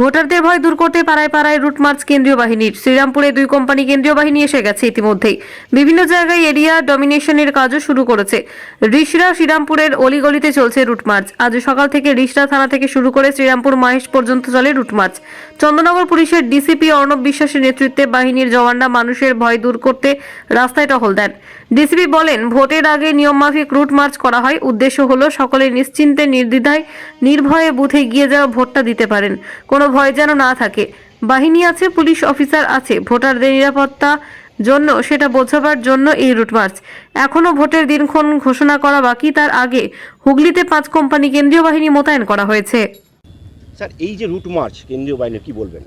ভোটারদের ভয় দূর করতে পাড়ায় পাড়ায় রুট মার্চ কেন্দ্রীয় বাহিনীর। শ্রীরামপুরে দুই কোম্পানি কেন্দ্রীয় বাহিনী এসে গেছে ইতিমধ্যেই। বিভিন্ন জায়গায় এরিয়া ডমিনেশনের কাজও শুরু করেছে। রিসরা শ্রীরামপুরের অলিগলিতে চলছে রুট মার্চ। আজ সকাল থেকে রিসরা থানা থেকে শুরু করে শ্রীরামপুর মাহেশ পর্যন্ত চলে রুট মার্চ। চন্দননগর পুলিশের ডিসিপি অর্ণব বিশ্বাসের নেতৃত্বে বাহিনীর জওয়ানরা মানুষের ভয় দূর করতে রাস্তায় টহল দেন। ডিসিপি বলেন, ভোটের আগে নিয়মমাফিক রুট মার্চ করা হয়। উদ্দেশ্য হলো সকলে নিশ্চিন্তে, নির্দ্বিধায়, নির্ভয়ে বুথে গিয়ে যাওয়া ভোটটা দিতে পারেন। কোনো ভয় যেন না থাকে। বাহিনী আছে পুলিশ অফিসার আছে ভোটারদের নিরাপত্তা জন্য সেটা বোঝাবার জন্য এই রুট মার্চ। এখনও ভোটের দিনক্ষণ ঘোষণা করা বাকি তার আগে হুগলিতে পাঁচ কোম্পানি কেন্দ্রীয় বাহিনী মোতায়েন করা হয়েছে। স্যার এই যে রুট মার্চ কেন্দ্রীয় বাহিনী কি বলবেন?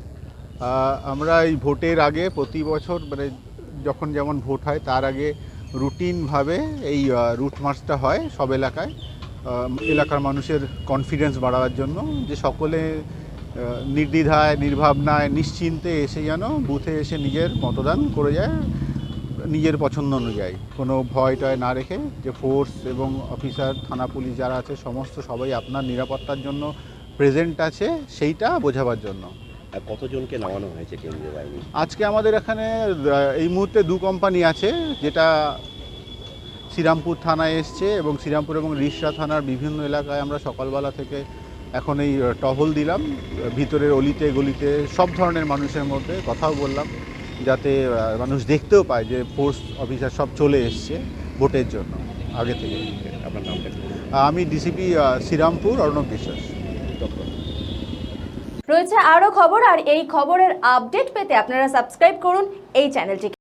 আমরা এই ভোটের আগে প্রতি বছর মানে যখন যেমন ভোট হয় তার আগে রুটিনভাবে এই রুট মার্চটা হয় সব এলাকায়। এলাকার মানুষের কনফিডেন্স বাড়াবার জন্য যে সকলে নির্দ্বিধায় নির্ভাবনায় নিশ্চিন্তে এসে যেন বুথে এসে নিজের মতদান করে যায় নিজের পছন্দ অনুযায়ী। কোনো ভয় টয় না রেখে যে ফোর্স এবং অফিসার থানা পুলিশ যারা আছে সমস্ত সবাই আপনার নিরাপত্তার জন্য প্রেজেন্ট আছে সেইটা বোঝাবার জন্য। কতজনকে নামানো হয়েছে কেন্দ্রীয় বাহিনী? আজকে আমাদের এখানে এই মুহূর্তে দু কোম্পানি আছে যেটা শ্রীরামপুর থানায় এসছে এবং শ্রীরামপুর এবং রিসরা থানার বিভিন্ন এলাকায় আমরা সকালবেলা থেকে এখন এই টহল দিলাম ভিতরের অলিতে গলিতে সব ধরনের মানুষের মধ্যে কথাও বললাম যাতে মানুষ দেখতেও পায় যে ফোর্স অফিসার সব চলে এসছে ভোটের জন্য আগে থেকে। আপনার নামটা আমি ডিসিপি শ্রীরামপুর অর্ণব বিশ্বাস। রয়েছে আরও খবর আর এই খবরের আপডেট পেতে আপনারা সাবস্ক্রাইব করুন এই চ্যানেলটিকে।